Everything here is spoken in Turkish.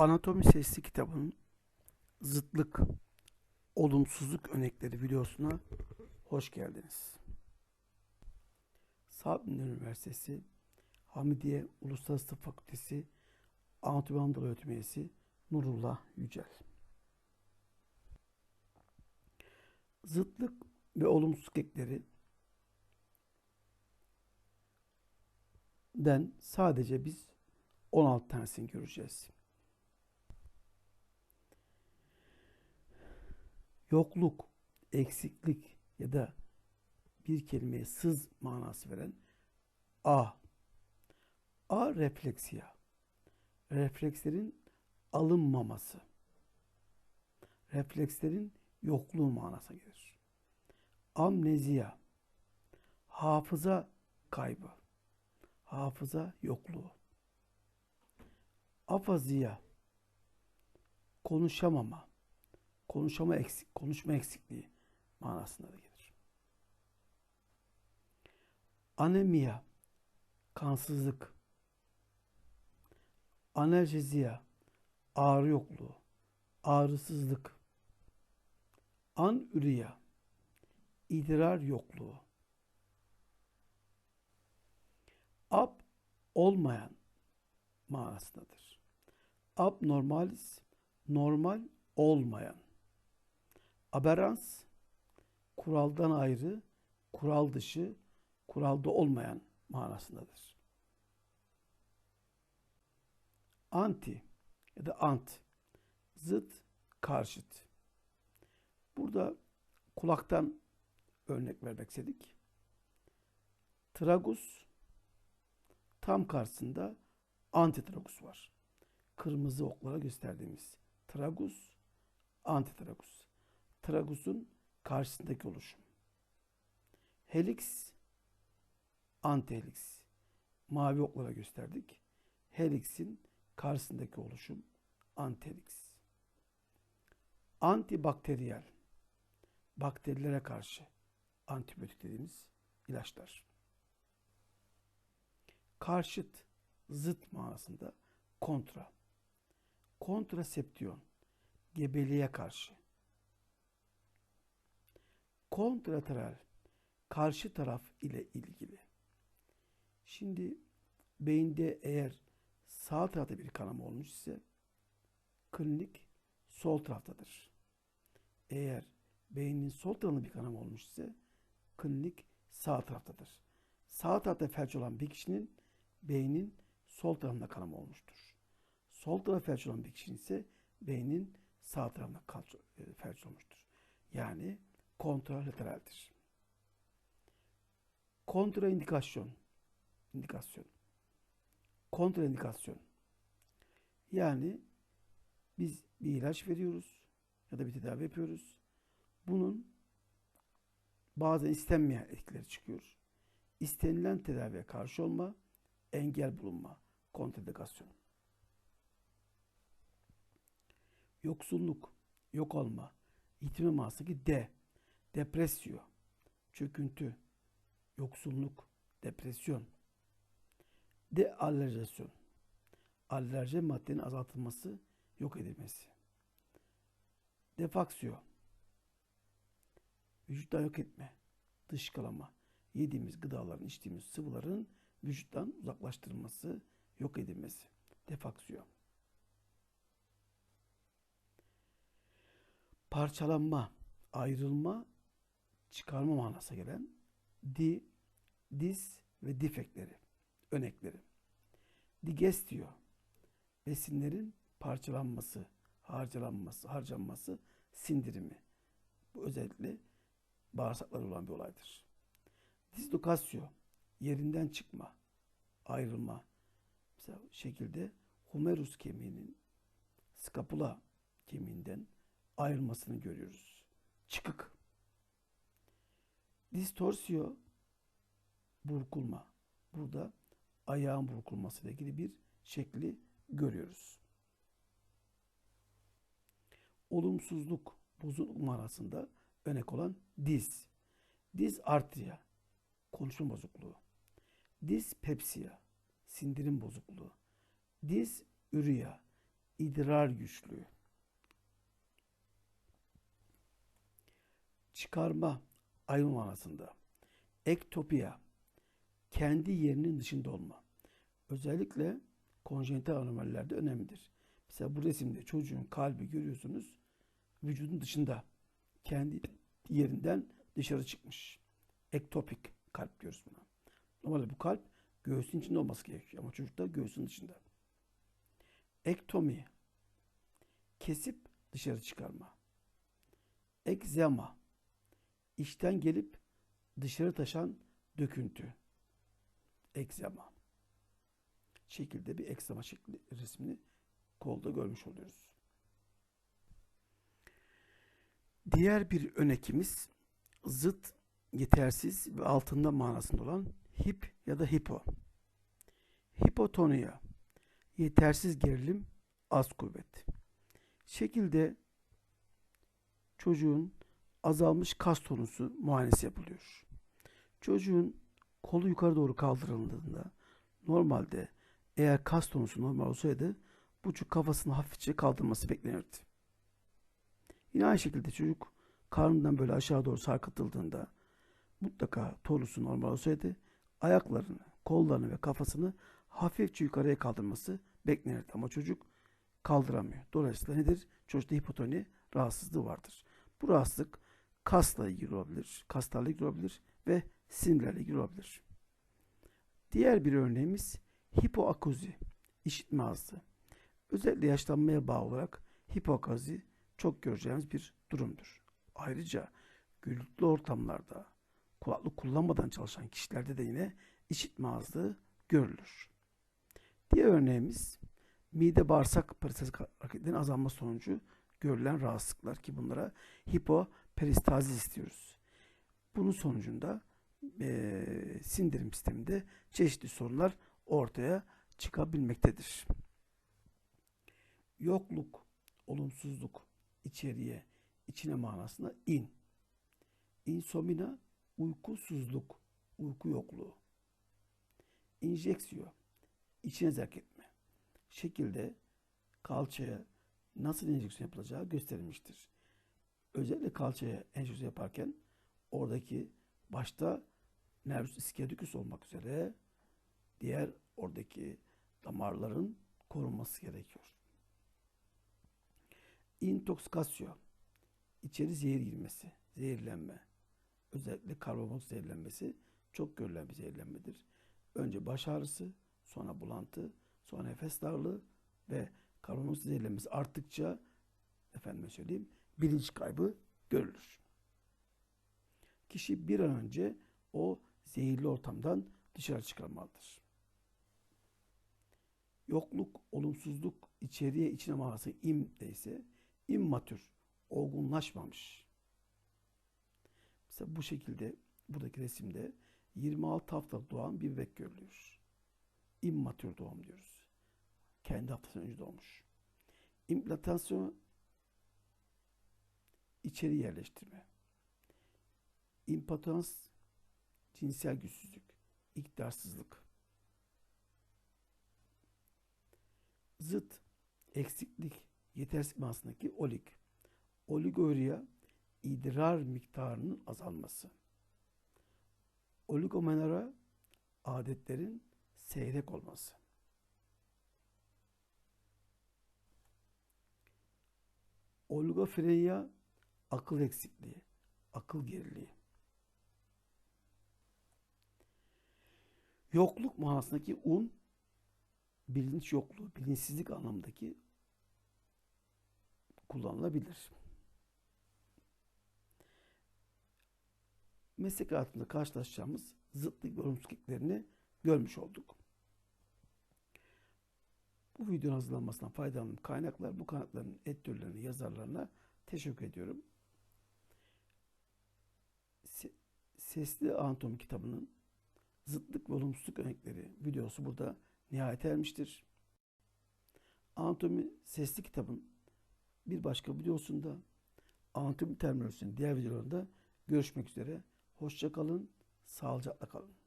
Anatomi Sesli kitabının zıtlık, olumsuzluk örnekleri videosuna hoş geldiniz. Sabancı Üniversitesi Hamidiye Uluslararası Tıp Fakültesi Anatomi Anadolu Öğretim Üyesi Nurullah Yücel. Zıtlık ve olumsuzluk ekleri den sadece biz 16 tanesini göreceğiz. Yokluk, eksiklik ya da bir kelimeye sız manası veren A. A refleksiya. Reflekslerin alınmaması. Reflekslerin yokluğu manasına gelir. Amneziya. Hafıza kaybı. Hafıza yokluğu. Afaziya. Konuşamama konuşama eksik, konuşma eksikliği manasında da gelir. Anemia, kansızlık. Analjeziya, ağrı yokluğu, ağrısızlık. Anüriya, idrar yokluğu. Ab olmayan manasındadır. Abnormalis, normal olmayan. Aberans, kuraldan ayrı, kural dışı, kuralda olmayan manasındadır. Anti ya da ant, zıt, karşıt. Burada kulaktan örnek vermek istedik. Tragus tam karşısında antitragus var. Kırmızı oklara gösterdiğimiz tragus, antitragus tragusun karşısındaki oluşum. Helix, antihelix. Mavi oklara gösterdik. Helix'in karşısındaki oluşum antihelix. Antibakteriyel. Bakterilere karşı antibiyotik dediğimiz ilaçlar. Karşıt, zıt manasında kontra. Kontraseptiyon, gebeliğe karşı kontrateral karşı taraf ile ilgili. Şimdi beyinde eğer sağ tarafta bir kanama olmuş ise klinik sol taraftadır. Eğer beynin sol tarafında bir kanama olmuş ise klinik sağ taraftadır. Sağ tarafta felç olan bir kişinin beynin sol tarafında kanama olmuştur. Sol tarafta felç olan bir kişinin ise beynin sağ tarafında e, felç olmuştur. Yani kontralateraldir. Kontraindikasyon. indikasyon. Kontraindikasyon. Yani biz bir ilaç veriyoruz ya da bir tedavi yapıyoruz. Bunun bazen istenmeyen etkileri çıkıyor. İstenilen tedaviye karşı olma, engel bulunma, kontraindikasyon. Yoksulluk, yok olma, yitirme manası ki D depresyon, çöküntü, yoksulluk, depresyon, dealerjasyon, alerjen maddenin azaltılması, yok edilmesi. Defaksiyo, vücuttan yok etme, dışkılama, yediğimiz gıdaların, içtiğimiz sıvıların vücuttan uzaklaştırılması, yok edilmesi. Defaksiyo. Parçalanma, ayrılma çıkarma manasına gelen di, dis ve difekleri, önekleri. Digestio, besinlerin parçalanması, harcalanması, harcanması, sindirimi. Bu özellikle bağırsaklar olan bir olaydır. Dislokasyo, yerinden çıkma, ayrılma. Mesela şekilde humerus kemiğinin skapula kemiğinden ayrılmasını görüyoruz. Çıkık Distorsiyo burkulma. Burada ayağın burkulması ile ilgili bir şekli görüyoruz. Olumsuzluk, bozuluk manasında örnek olan diz. Diz artriya, konuşma bozukluğu. Diz pepsiya, sindirim bozukluğu. Diz üriya, idrar güçlüğü. Çıkarma, ayrılma manasında. Ektopiya, kendi yerinin dışında olma. Özellikle konjenital anomallerde önemlidir. Mesela bu resimde çocuğun kalbi görüyorsunuz, vücudun dışında. Kendi yerinden dışarı çıkmış. Ektopik kalp diyoruz buna. Normalde bu kalp göğsün içinde olması gerekiyor ama çocukta göğsün dışında. Ektomi, kesip dışarı çıkarma. Ekzema, içten gelip dışarı taşan döküntü. Ekzema. Şekilde bir ekzema şekli resmini kolda görmüş oluyoruz. Diğer bir önekimiz zıt, yetersiz ve altında manasında olan hip ya da hipo. Hipotonia, yetersiz gerilim, az kuvvet. Şekilde çocuğun azalmış kas tonusu muayenesi yapılıyor. Çocuğun kolu yukarı doğru kaldırıldığında normalde eğer kas tonusu normal olsaydı buçuk kafasını hafifçe kaldırması beklenirdi. Yine aynı şekilde çocuk karnından böyle aşağı doğru sarkıtıldığında mutlaka tonusu normal olsaydı ayaklarını, kollarını ve kafasını hafifçe yukarıya kaldırması beklenirdi. Ama çocuk kaldıramıyor. Dolayısıyla nedir? Çocukta hipotoni rahatsızlığı vardır. Bu rahatsızlık kasla ilgili olabilir, kaslarla ilgili olabilir ve sinirlerle ilgili olabilir. Diğer bir örneğimiz hipoakuzi, işitme azlığı. Özellikle yaşlanmaya bağlı olarak hipoakuzi çok göreceğimiz bir durumdur. Ayrıca gürültülü ortamlarda kulaklık kullanmadan çalışan kişilerde de yine işitme azlığı görülür. Diğer örneğimiz mide bağırsak parasitazik hareketlerin azalma sonucu görülen rahatsızlıklar ki bunlara hipoperistazis istiyoruz. Bunun sonucunda e, sindirim sisteminde çeşitli sorunlar ortaya çıkabilmektedir. Yokluk, olumsuzluk, içeriye, içine manasında in. İnsomina, uykusuzluk, uyku yokluğu. İnjeksiyon, içine zerk etme. Şekilde kalçaya nasıl enjeksiyon yapılacağı gösterilmiştir. Özellikle kalçaya enjeksiyon yaparken oradaki başta nervus ischioticus olmak üzere diğer oradaki damarların korunması gerekiyor. İntoksikasyon, içeri zehir girmesi, zehirlenme, özellikle karbonmonoksit zehirlenmesi çok görülen bir zehirlenmedir. Önce baş ağrısı, sonra bulantı, sonra nefes darlığı ve karbonmonoksit zehirlenmesi arttıkça efendime söyleyeyim bilinç kaybı görülür. Kişi bir an önce o zehirli ortamdan dışarı çıkarmalıdır. Yokluk, olumsuzluk, içeriye içine manası im ise immatür, olgunlaşmamış. Mesela bu şekilde buradaki resimde 26 hafta doğan bir bebek görülüyor. İmmatür doğum diyoruz. Kendi haftasından önce doğmuş. İmplantasyon içeri yerleştirme. İmpotans cinsel güçsüzlük, iktidarsızlık. Zıt, eksiklik, yetersizlik manasındaki olik. Oligoria, idrar miktarının azalması. Oligomenora, adetlerin seyrek olması. Oligofrenia, akıl eksikliği, akıl geriliği. Yokluk manasındaki un, bilinç yokluğu, bilinçsizlik anlamındaki kullanılabilir. Meslek hayatında karşılaşacağımız zıtlık ve olumsuzluklarını görmüş olduk. Bu videonun hazırlanmasından faydalandığım kaynaklar, bu kaynakların editörlerine, yazarlarına teşekkür ediyorum. Sesli Anatomi kitabının zıtlık ve olumsuzluk örnekleri videosu burada nihayete ermiştir. Anatomi sesli kitabın bir başka videosunda anatomi terminolojisinin diğer videolarında görüşmek üzere. Hoşça kalın, sağlıcakla kalın.